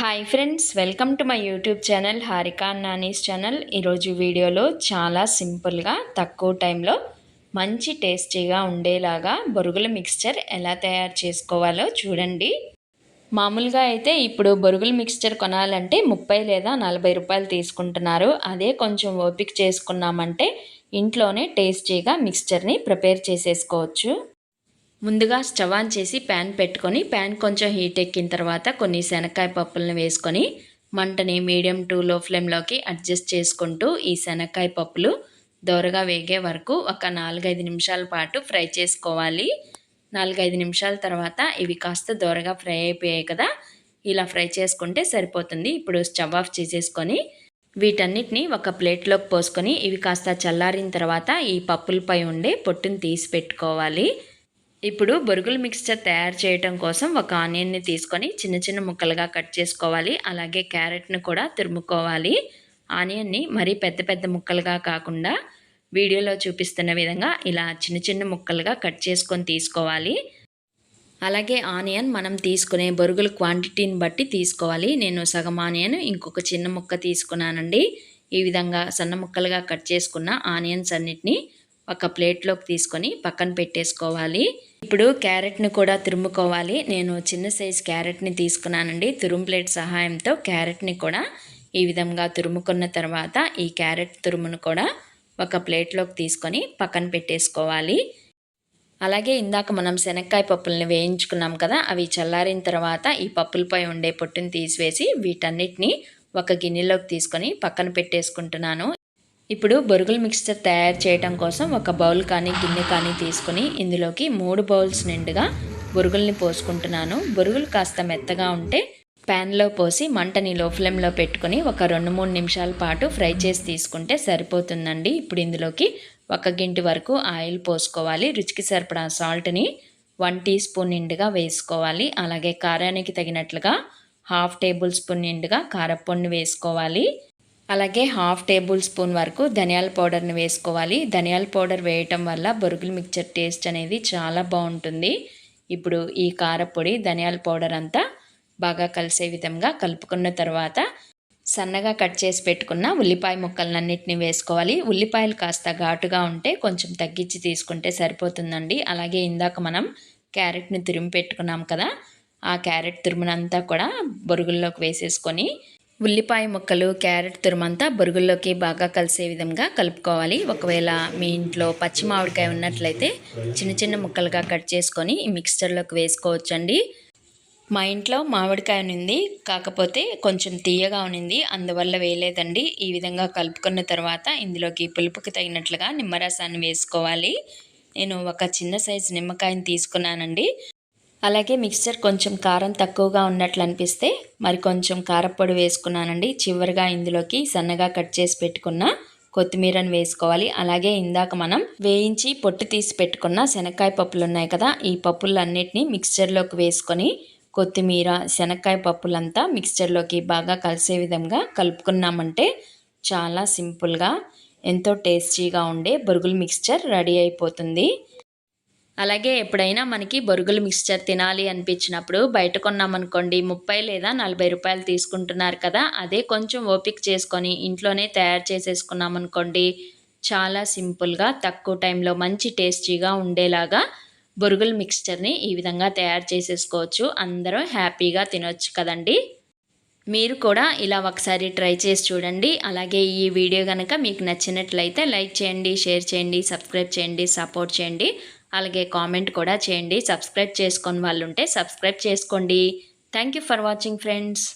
Hi friends welcome to my YouTube channel Harika Nani's channel ఈరోజు వీడియోలో చాలా సింపుల్గా తక్కువ టైంలో మంచి టేస్టీగా ఉండేలాగా బొరుగుల మిక్స్చర్ ఎలా తయారు చేసుకోవాలో చూడండి. మామూలుగా అయితే ఇప్పుడు బొరుగుల మిక్స్చర్ కొనాలంటే ముప్పై లేదా నలభై రూపాయలు తీసుకుంటున్నారు. అదే కొంచెం ఓపిక చేసుకున్నామంటే ఇంట్లోనే టేస్టీగా మిక్స్చర్ని ప్రిపేర్ చేసేసుకోవచ్చు. ముందుగా స్టవ్ ఆన్ చేసి ప్యాన్ పెట్టుకొని ప్యాన్ కొంచెం హీట్ ఎక్కిన తర్వాత కొన్ని శనక్కాయ పప్పులను వేసుకొని మంటని మీడియం టు లో ఫ్లేమ్లోకి అడ్జస్ట్ చేసుకుంటూ ఈ శనక్కాయ పప్పులు దోరగా వేగే వరకు ఒక నాలుగైదు నిమిషాల పాటు ఫ్రై చేసుకోవాలి. నాలుగైదు నిమిషాల తర్వాత ఇవి కాస్త దోరగా ఫ్రై అయిపోయాయి కదా ఇలా ఫ్రై చేసుకుంటే సరిపోతుంది. ఇప్పుడు స్టవ్ ఆఫ్ చేసేసుకొని వీటన్నిటిని ఒక ప్లేట్లోకి పోసుకొని ఇవి కాస్త చల్లారిన తర్వాత ఈ పప్పులపై ఉండే పొట్టుని తీసి పెట్టుకోవాలి. ఇప్పుడు బొరుగుల మిక్స్చర్ తయారు చేయటం కోసం ఒక ఆనియన్ని తీసుకొని చిన్న చిన్న ముక్కలుగా కట్ చేసుకోవాలి. అలాగే క్యారెట్ను కూడా తురుముకోవాలి. ఆనియన్ని మరీ పెద్ద పెద్ద ముక్కలుగా కాకుండా వీడియోలో చూపిస్తున్న విధంగా ఇలా చిన్న చిన్న ముక్కలుగా కట్ చేసుకొని తీసుకోవాలి. అలాగే ఆనియన్ మనం తీసుకునే బొరుగుల క్వాంటిటీని బట్టి తీసుకోవాలి. నేను సగం ఆనియన్ ఇంకొక చిన్న ముక్క తీసుకున్నానండి. ఈ విధంగా సన్న ముక్కలుగా కట్ చేసుకున్న ఆనియన్స్ అన్నిటినీ ఒక ప్లేట్లోకి తీసుకొని పక్కన పెట్టేసుకోవాలి. ఇప్పుడు క్యారెట్ని కూడా తురుముకోవాలి. నేను చిన్న సైజ్ క్యారెట్ని తీసుకున్నానండి. తురుము ప్లేట్ సహాయంతో క్యారెట్ని కూడా ఈ విధంగా తురుముకున్న తర్వాత ఈ క్యారెట్ తురుమును కూడా ఒక ప్లేట్లోకి తీసుకొని పక్కన పెట్టేసుకోవాలి. అలాగే ఇందాక మనం శనక్కాయ పప్పుల్ని వేయించుకున్నాం కదా అవి చల్లారిన తర్వాత ఈ పప్పులపై ఉండే పొట్టుని తీసివేసి వీటన్నిటిని ఒక గిన్నెలోకి తీసుకొని పక్కన పెట్టేసుకుంటున్నాను. ఇప్పుడు బొరుగుల మిక్స్చర్ తయారు చేయడం కోసం ఒక బౌల్ కానీ గిన్నె కానీ తీసుకుని ఇందులోకి మూడు బౌల్స్ నిండుగా బొరుగుల్ని పోసుకుంటున్నాను. బొరుగులు కాస్త మెత్తగా ఉంటే ప్యాన్లో పోసి మంటని లో ఫ్లేమ్లో పెట్టుకుని ఒక రెండు మూడు నిమిషాల పాటు ఫ్రై చేసి తీసుకుంటే సరిపోతుందండి. ఇప్పుడు ఇందులోకి ఒక గింటి వరకు ఆయిల్ పోసుకోవాలి. రుచికి సరిపడా సాల్ట్ని వన్ టీ స్పూన్ నిండుగా వేసుకోవాలి. అలాగే కారానికి తగినట్లుగా హాఫ్ టేబుల్ స్పూన్ నిండుగా కారపొడిని వేసుకోవాలి. అలాగే హాఫ్ టేబుల్ స్పూన్ వరకు ధనియాల పౌడర్ని వేసుకోవాలి. ధనియాల పౌడర్ వేయటం వల్ల బొరుగుల మిక్చర్ టేస్ట్ అనేది చాలా బాగుంటుంది. ఇప్పుడు ఈ కారపొడి ధనియాల పౌడర్ అంతా బాగా కలిసే విధంగా కలుపుకున్న తర్వాత సన్నగా కట్ చేసి పెట్టుకున్న ఉల్లిపాయ ముక్కలన్నింటినీ వేసుకోవాలి. ఉల్లిపాయలు కాస్త ఘాటుగా ఉంటే కొంచెం తగ్గించి తీసుకుంటే సరిపోతుందండి. అలాగే ఇందాక మనం క్యారెట్ని తురిమి పెట్టుకున్నాం కదా ఆ క్యారెట్ తురుమునంతా కూడా బొరుగుల్లోకి వేసేసుకొని ఉల్లిపాయ ముక్కలు క్యారెట్ తురుమంతా బొరుగుల్లోకి బాగా కలిసే విధంగా కలుపుకోవాలి. ఒకవేళ మీ ఇంట్లో పచ్చి మామిడికాయ ఉన్నట్లయితే చిన్న చిన్న ముక్కలుగా కట్ చేసుకొని ఈ మిక్స్చర్లోకి వేసుకోవచ్చండి. మా ఇంట్లో మామిడికాయ ఉంది కాకపోతే కొంచెం తీయగా ఉన్నింది అందువల్ల వేయలేదండి. ఈ విధంగా కలుపుకున్న తర్వాత ఇందులోకి పులుపుకి తగినట్లుగా నిమ్మరసాన్ని వేసుకోవాలి. నేను ఒక చిన్న సైజు నిమ్మకాయని తీసుకున్నానండి. అలాగే మిక్స్చర్ కొంచెం కారం తక్కువగా ఉన్నట్లు అనిపిస్తే మరి కొంచెం కారపొడి వేసుకున్నానండి. చివరిగా ఇందులోకి సన్నగా కట్ చేసి పెట్టుకున్న కొత్తిమీరను వేసుకోవాలి. అలాగే ఇందాక మనం వేయించి పొట్టు తీసి పెట్టుకున్న శనక్కాయ పప్పులు ఉన్నాయి కదా ఈ పప్పులన్నిటినీ మిక్స్చర్లోకి వేసుకొని కొత్తిమీర శనక్కాయ పప్పులంతా మిక్స్చర్లోకి బాగా కలిసే విధంగా కలుపుకున్నామంటే చాలా సింపుల్గా ఎంతో టేస్టీగా ఉండే బొరుగుల మిక్స్చర్ రెడీ అయిపోతుంది. అలాగే ఎప్పుడైనా మనకి బొరుగులు మిక్స్చర్ తినాలి అనిపించినప్పుడు బయట కొన్నామనుకోండి ముప్పై లేదా నలభై రూపాయలు తీసుకుంటున్నారు కదా అదే కొంచెం ఓపిక చేసుకొని ఇంట్లోనే తయారు చేసేసుకున్నామనుకోండి చాలా సింపుల్గా తక్కువ టైంలో మంచి టేస్టీగా ఉండేలాగా బొరుగుల మిక్స్చర్ని ఈ విధంగా తయారు చేసేసుకోవచ్చు. అందరూ హ్యాపీగా తినొచ్చు కదండి. మీరు కూడా ఇలా ఒకసారి ట్రై చేసి చూడండి. అలాగే ఈ వీడియో కనుక మీకు నచ్చినట్లయితే లైక్ చేయండి షేర్ చేయండి సబ్స్క్రైబ్ చేయండి సపోర్ట్ చేయండి. అలాగే కామెంట్ కూడా చేయండి. సబ్స్క్రైబ్ చేసుకొని వాళ్ళు ఉంటే సబ్స్క్రైబ్ చేసుకోండి. Thank you for watching friends